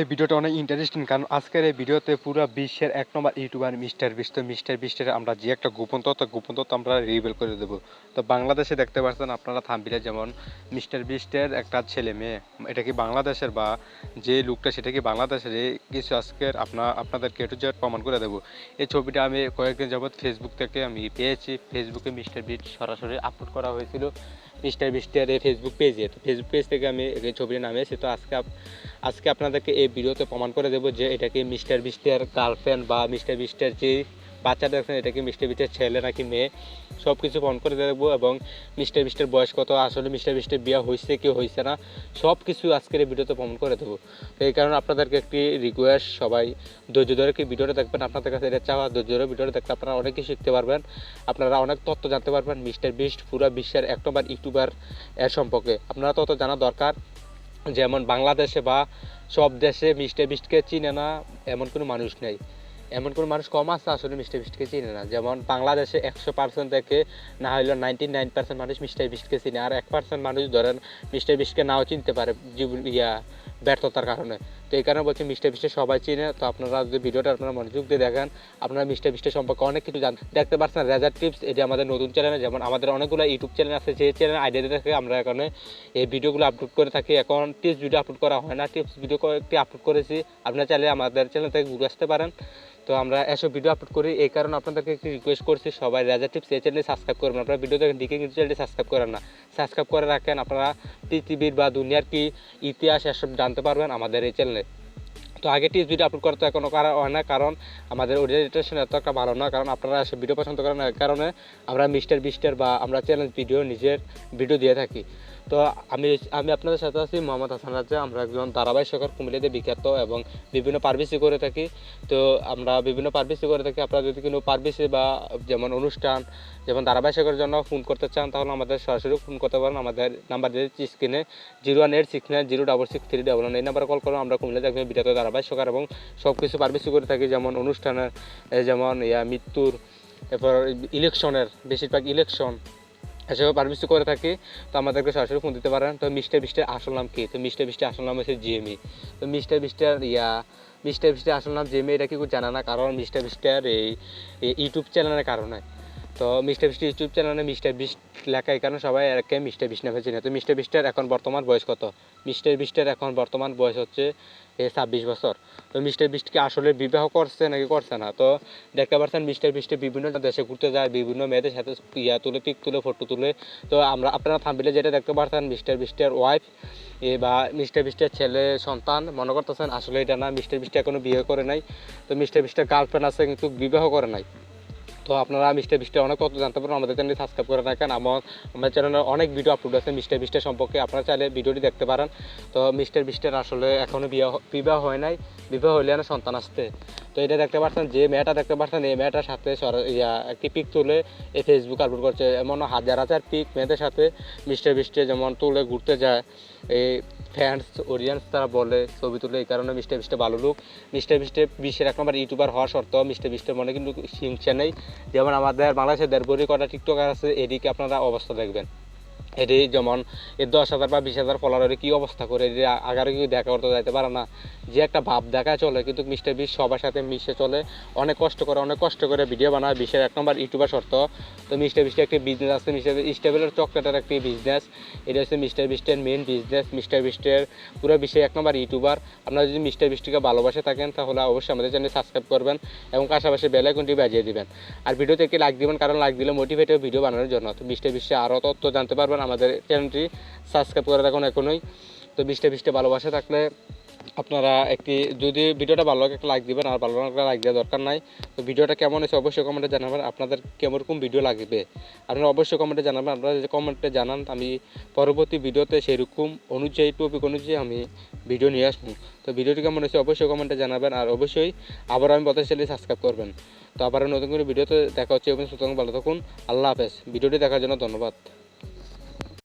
এই ভিডিওটা অনেক ইন্টারেস্টিং কারণ আজকের এই ভিডিওতে পুরো বিশ্বের এক নম্বর ইউটিউবার মিস্টার বিস্ট তো মিস্টার বিস্টের আমরা যে একটা গোপন তথ্য গোপন তথ্য আমরা রিভিল করে দেবো। তো বাংলাদেশে দেখতে পাচ্ছেন আপনারা থাম্বিলে যেমন মিস্টার বিস্টের একটা ছেলে মেয়ে, এটা কি বাংলাদেশের বা যে লুকটা, সেটা কি বাংলাদেশের? এই কিছু আজকের আপনার আপনাদেরকে এটু জেড প্রমাণ করে দেবো। এই ছবিটা আমি কয়েকদিন যাবৎ ফেসবুক থেকে আমি পেয়েছি। ফেসবুকে মিস্টার বিস্ট সরাসরি আপলোড করা হয়েছিল। মিস্টার বিস্টের এই ফেসবুক পেজে তো ফেসবুক পেজ থেকে আমি এই ছবিটা নামিয়েছি তো আজকে আজকে আপনাদেরকে এই ভিডিওতে প্রমাণ করে দেবো যে এটাকে মিস্টার বিস্টের গার্লফ্রেন্ড বা মিস্টার বিস্টের যে বাচ্চা দেখছেন এটা কি মিস্টার বিস্টের ছেলে নাকি মেয়ে সব কিছু ফোন করে দেবো এবং মিস্টার বিস্টের বয়স কত, আসলে মিস্টার বিস্টের বিয়ে হয়েছে কি হয়েছে না সব কিছু আজকের এই ভিডিওতে ফোন করে দেবো। এই কারণে আপনাদেরকে একটি রিকোয়েস্ট সবাই ধৈর্য ধরে কি ভিডিওটা দেখবেন, আপনাদের কাছে এটা চাওয়া, ধৈর্য ধরে ভিডিওটা দেখলে আপনারা অনেক কিছু শিখতে পারবেন, আপনারা অনেক তথ্য জানতে পারবেন মিস্টার বিস্ট পুরো বিশ্বের এক নম্বর ইউটিউবার এর সম্পর্কে। আপনারা তত জানা দরকার, যেমন বাংলাদেশে বা সব দেশে মিস্টার বিস্টকে চিনে না, এমন কোনো মানুষ নেই। এমন কোনো মানুষ কম আছে আসলে মিস্টার বিস্টকে চিনে না। যেমন বাংলাদেশে একশো পার্সেন্ট থেকে না হলেও নাইনটি নাইন পার্সেন্ট মানুষ মিস্টার বিস্টকে চিনে। আর এক পার্সেন্ট মানুষ ধরেন মিস্টার বিস্টকে নাও চিনতে পারে ইয়া, ব্যর্থতার কারণে। তো এই কারণে বলছি মিস্টার বিস্টে সবাই চিনে। তো আপনারা যদি ভিডিওটা আপনারা মনোযোগ দিয়ে দেখেন, আপনারা মিস্টার বিস্টের সম্পর্কে অনেক কিছু জান, দেখতে পারছেন। রেজার টিপস, এটি আমাদের নতুন চ্যানেলে, যেমন আমাদের অনেকগুলো ইউটিউব চ্যানেল আছে, যে চ্যানেল আইডিয়া থেকে, আমরা এখানে এই ভিডিওগুলো আপলোড করে থাকি। এখন টিপস ভিডিও আপলোড করা হয় না। টিপস ভিডিও কয়েকটি আপলোড করেছি। আপনারা চাইলে আমাদের চ্যানেল থেকে ঘুরে আসতে পারেন। তো আমরা এসব ভিডিও আপলোড করি। এই কারণে আপনাদেরকে একটি রিকোয়েস্ট করছি, সবাই রাজা টিপস এই চ্যানেলে সাবস্ক্রাইব করবেন। আপনারা ভিডিও দেখেন ডিকে কিন্তু চ্যানেলটি সাবস্ক্রাইব করেন না। সাবস্ক্রাইব করে রাখেন, আপনারা পৃথিবীর বা দুনিয়ার কি ইতিহাস এসব জানতে পারবেন আমাদের এই চ্যানেলে তো আগে টিপস ভিডিও আপলোড করতে কোনো কারণ হয় না, কারণ আমাদের ওরিয়েন্টেশন এত একটা ভালো না, কারণ আপনারা ভিডিও পছন্দ করেন কারণে আমরা মিস্টার বিস্টার বা আমরা চ্যানেল ভিডিও নিজের ভিডিও দিয়ে থাকি। তো আমি আমি আপনাদের সাথে আছি মোহাম্মদ হাসান রাজা আমরা একজন ধারাবাহিক সরকার কুমিল্লাতে বিখ্যাত এবং বিভিন্ন পারভিসি করে থাকি। তো আমরা বিভিন্ন পারভিসি করে থাকি, আপনারা যদি কোনো পারভিসি বা যেমন অনুষ্ঠান, যেমন ধারাবাহিক সরকারের জন্য ফোন করতে চান, তাহলে আমাদের সরাসরি ফোন করতে পারেন, আমাদের নাম্বার দিয়ে স্ক্রিনে zero one eight six nine zero double six three double এই নাম্বারে কল করুন, আমরা কুমিল্লা একজন বিরাট সরকার এবং সব কিছু পারভিসি করে থাকি, যেমন অনুষ্ঠানের যেমন ইয়া মৃত্যুর, এরপর ইলেকশনের, বেশিরভাগ ইলেকশন, এসব পারমিশন করে থাকি। তো আমাদেরকে সরাসরি ফোন দিতে পারেন। তো মিস্টার বিস্টের আসল নাম কি? তো মিস্টার বিস্টের আসল নাম হচ্ছে জিএমই তো মিস্টার বিস্টের ইয়া, মিস্টার বিস্টের আসল নাম জিএমই এটা কি জানে না? কারণ মিস্টার বিস্টের এই ইউটিউব চ্যানেলের কারণে। তো মিস্টার বিস্ট ইউটিউব চ্যানেলে মিস্টার বিস্ট লেখা কারণে সবাই একে মিস্টার বিস্ট নামে চিনে। তো মিস্টার বিস্টের এখন বর্তমান বয়স কত? মিস্টার বিস্টের এখন বর্তমান বয়স হচ্ছে ছাব্বিশ বছর। তো মিস্টার বিস্টকে আসলে বিবাহ করছে নাকি করছে না? তো দেখতে পাচ্ছেন মিস্টার বিস্টে বিভিন্ন দেশে ঘুরতে যায়, বিভিন্ন মেয়েদের সাথে ইয়া তুলে পিক তুলে, ফটো তুলে। তো আমরা, আপনারা থামবিলে যেটা দেখতে পাচ্ছেন মিস্টার বিস্টের ওয়াইফ এ, বা মিস্টার বিস্টের ছেলে, সন্তান, মনে করতেছেন আসলে এটা না, মিস্টার বিস্টে এখনও বিয়ে করে নাই। তো মিস্টার বিস্টের গার্লফ্রেন্ড আছে কিন্তু বিবাহ করে নাই। তো আপনারা মিস্টার বিস্টের অনেক কথা জানতে পারেন আমাদের চ্যানেল সাবস্ক্রাইব করে রাখেন। আমার আমার চ্যানেলে অনেক ভিডিও আপলোড আছে মিস্টার বিস্টের সম্পর্কে। আপনারা চাইলে ভিডিওটি দেখতে পারেন। তো মিস্টার বিস্টের আসলে এখনও বিয়ে বিবাহ হয় নাই। বিবাহ হইলে না সন্তান আসতে। তো এটা দেখতে পাচ্ছেন, যে মেয়েটা দেখতে পাচ্ছেন, এই মেয়েটার সাথে ইয়া, একটি পিক তুলে এই ফেসবুক আপলোড করছে। এমন হাজার হাজার পিক মেয়েদের সাথে মিস্টার বিস্টে যেমন তুলে ঘুরতে যায়। এই ফ্যান্স অডিয়েন্স তারা বলে ছবি তুলে, এই কারণে মিস্টার বিস্টে ভালো লুক মিস্টার বিস্টে বিশ্বের এক নম্বর ইউটিউবার হওয়া সত্ত্বেও মিস্টার বিস্টের মনে কিন্তু হিংসা নেই। যেমন আমাদের বাংলাদেশের দেড়বরি কটা টিকটকার আছে, এদিকে আপনারা অবস্থা দেখবেন। এটি যেমন এই দশ হাজার বা বিশ হাজার ফলোয়ারের কী অবস্থা করে এটি আগারে কি দেখা করতে যাইতে পারে না। যে একটা ভাব দেখায় চলে, কিন্তু মিস্টার বিশ সবার সাথে মিশে চলে, অনেক কষ্ট করে, অনেক কষ্ট করে ভিডিও বানায় বিশ্বের এক নম্বর ইউটিউবার শর্ত। তো মিস্টার বিস্টের একটি বিজনেস আছে, মিস্টার স্টেবলের চকলেটের একটি বিজনেস এটা হচ্ছে মিস্টার বিস্টের মেন বিজনেস মিস্টার বিস্টের পুরো বিশ্বের এক নম্বর ইউটিউবার আপনারা যদি মিস্টার বিস্টকে ভালোবাসে থাকেন, তাহলে অবশ্যই আমাদের চ্যানেল সাবস্ক্রাইব করবেন এবং পাশাপাশি বেল আইকনটি বাজিয়ে দিবেন। আর ভিডিওতে একটি লাইক দিবেন, কারণ লাইক দিলে মোটিভেট ভিডিও বানানোর জন্য। তো মিস্টার বিশ্বে আরও তথ্য জানতে পারবেন আমাদের চ্যানেলটি সাবস্ক্রাইব করে রাখুন এখনই। তো বিশটা বিশটা ভালোবাসা থাকলে আপনারা একটি, যদি ভিডিওটা ভালো লাগে একটা লাইক দিবেন, আর ভালো লাগলে লাইক দেওয়ার দরকার নাই। তো ভিডিওটা কেমন হয়েছে অবশ্যই কমেন্টে জানাবেন, আপনাদের কেমন রকম ভিডিও লাগবে? আপনারা অবশ্যই কমেন্টে জানাবেন, আপনারা যে কমেন্টে জানান, আমি পরবর্তী ভিডিওতে সেরকম অনুযায়ী টপিক অনুযায়ী আমি ভিডিও নিয়ে আসব। তো ভিডিওটি কেমন হয়েছে অবশ্যই কমেন্টে জানাবেন, আর অবশ্যই আবার আমি চাইলে সাবস্ক্রাইব করবেন। তো আবার নতুন করে ভিডিওতে দেখা হচ্ছে, এবং সুতরাং ভালো থাকুন, আল্লাহ হাফেজ। ভিডিওটি দেখার জন্য ধন্যবাদ।